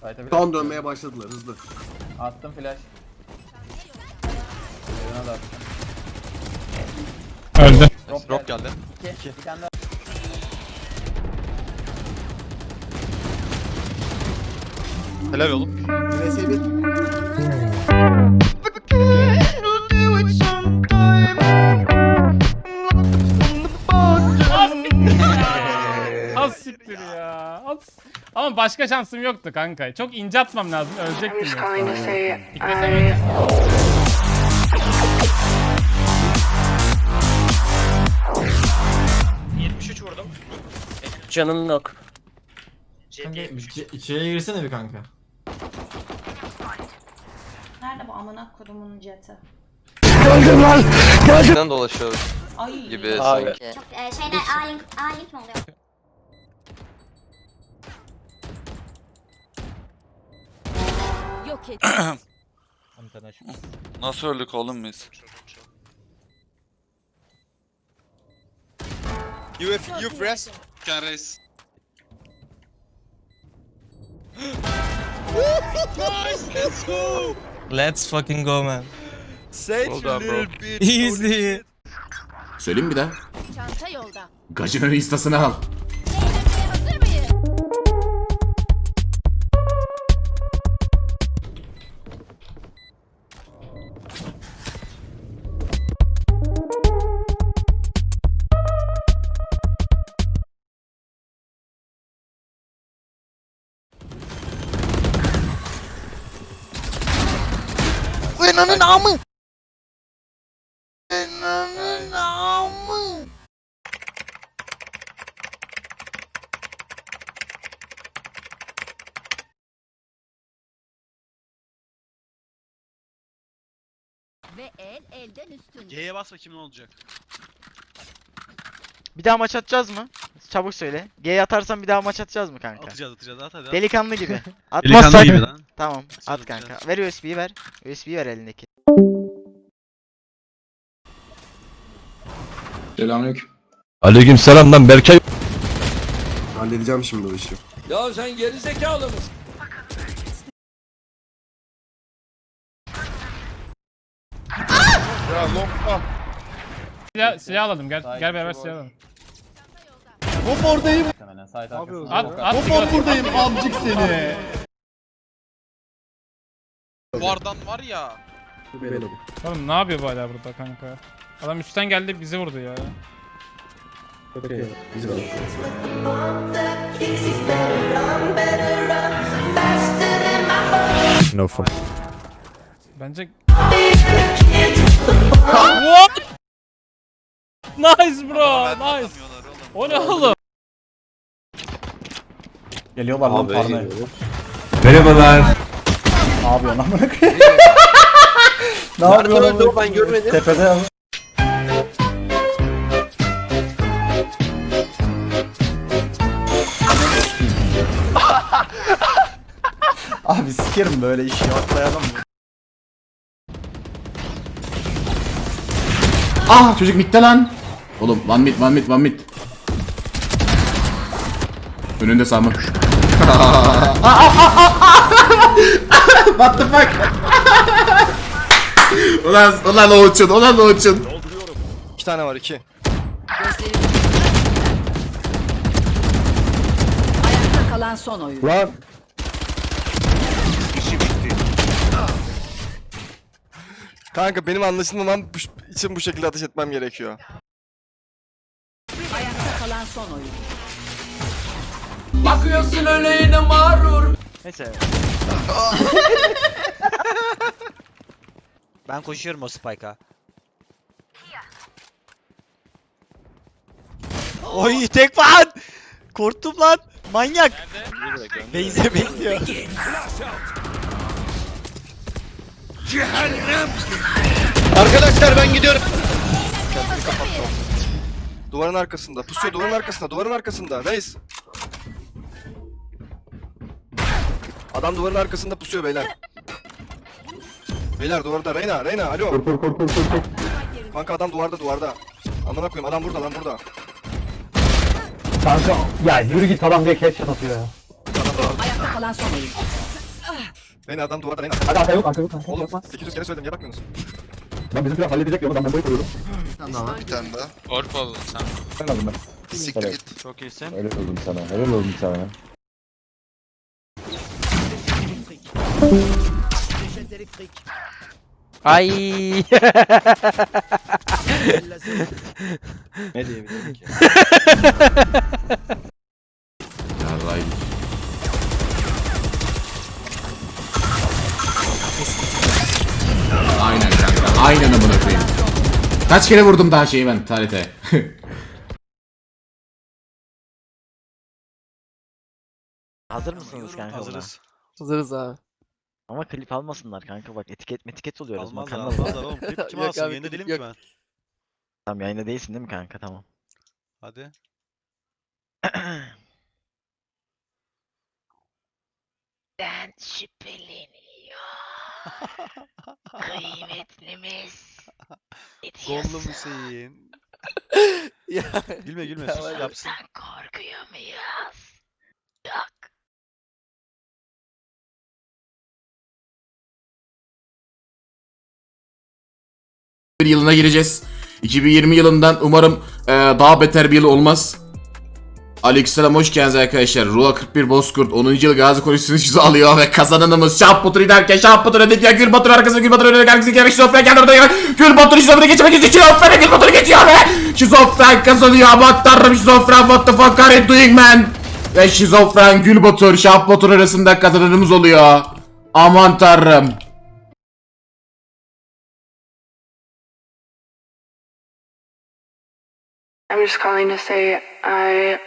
Fight'a bir Tam dönmeye başladılar hızlı. attım flash. Evine de attım. Öldü. Drop, Drop geldi. geldi. İki. Bir tane daha. Helal oğlum. VS 1. Az siktir ya. Az. Ama başka şansım yoktu kanka. Çok ince atmam lazım. Ölecektim just ya. calling to say Gitmesem I ölecektim. Canın yok. Kanka içe- içeriye girsene bir kanka. Nerede bu amına kodumun jeti? Neden dolaşıyor Ay. gibi sanki. Çok e, şeyler A-Link, A-Link mi oluyor? Yok et. Nasıl öldük oğlum biz? You have you press. Can raise. Let's fucking go man. Say Well done, bro. Easy. Söyleyeyim bir daha. Çanta yolda. Gacının instasını al. Enanın amı. Enanın amı. Ve el elden üstün. G'ye bas bakayım ne olacak. Bir daha maç atacağız mı? Çabuk söyle. G atarsan bir daha maç atacağız mı kanka? Atacağız atacağız at hadi. Delikanlı gibi. Delikanlı Atmazsak gibi lan. Tamam at kanka. Ver USB'yi ver. USB'yi ver elindeki. Selamünaleyküm. Aleyküm selam lan Berkay. Halledeceğim şimdi o işi. Ya sen geri zekalı mısın? Silah, silah alalım. Gel, gel beraber silah alalım. Muhtemelen site arkasında. At, Yok, at. Hop buradayım amcık seni. Duvardan var ya. Oğlum ne yapıyor bu hala burada kanka? Adam üstten geldi bizi vurdu ya. No fun. Bence... What? Nice bro, nice. O ne oğlum? Geliyorlar lan parmaya. Merhabalar. Ne yapıyorsun amına koyayım? Ne yapıyorsun? ben görmedim. Tepede Abi sikerim böyle işi atlayalım. Ah çocuk mitte lan. Oğlum one mid one mid one mid. Önünde Sami. What the fuck? ulan ulan o uçun ulan o uçun. İki tane var iki. Ayakta kalan son oyun. Kanka benim anlaşılmamam bu- için bu şekilde ateş etmem gerekiyor. Ayakta kalan son oyun. Bakıyorsun öyle yine mağrur. Neyse. Ben koşuyorum o spike'a. Oy tek lan! Korktum lan. Manyak. Beyze bekliyor. Arkadaşlar ben gidiyorum. Duvarın arkasında. Pusuyor duvarın arkasında. Duvarın arkasında. Reis. Adam duvarın arkasında pusuyor beyler. Beyler duvarda. Reyna, Reyna. Alo. Kanka adam duvarda, duvarda. Amına koyayım adam burada lan burada. Kanka ya yürü git adam diye headshot atıyor ya. Adam duvarda. Ayakta kalan son oyuncu. Reyna adam duvarda Reyna. Hadi arka yok arka yok kanka. Oğlum Yapma. 800 kere söyledim niye bakmıyorsun? Ben bizim plan halledecek diyorum. Ben bombayı koyuyorum. Bir tane daha. Orp oldun sen. Sen aldın ben. Siktir git. Çok iyisin. Helal oldum sana. Helal oldum sana. Ay. Ne diyebilirim ki? Yarraydı. Aynen kanka. Aynen amına koyayım. Kaç kere vurdum daha şeyi ben tarete. Hazır mısınız kanka? Hazırız. Hazırız abi. Ama klip almasınlar kanka bak etiket metiket oluyoruz. Almazlar makarna oluyor. almazlar oğlum. Klip kim alsın? Yayında değilim ki ben. Tamam yayında değilsin değil mi kanka tamam. Hadi. Ben şüpheleniyor. Kıymetlimiz. Ne Gollu Hüseyin. Gülme gülme sus yapsın. Korkuyor muyuz? Yılına gireceğiz. 2020 yılından umarım e, daha beter bir yıl olmaz. Aleykümselam hoş geldiniz arkadaşlar. Rua 41 Bozkurt 10. yıl Gazi Kolejisi'ni yüzü alıyor ve kazananımız Şah Batur derken Şah Batur ödedi ya Gül Batur arkasında Gül Batur önüne arkasında gelmek şizofren geldi orada gelmek Gül Batur şizofreni geçmek istiyor şizofreni Gül Batur geçiyor ve şizofren kazanıyor aman tanrım şizofren what the fuck are you doing man ve şizofren Gül Batur Şah Batur arasında kazananımız oluyor aman tanrım I'm just calling to say I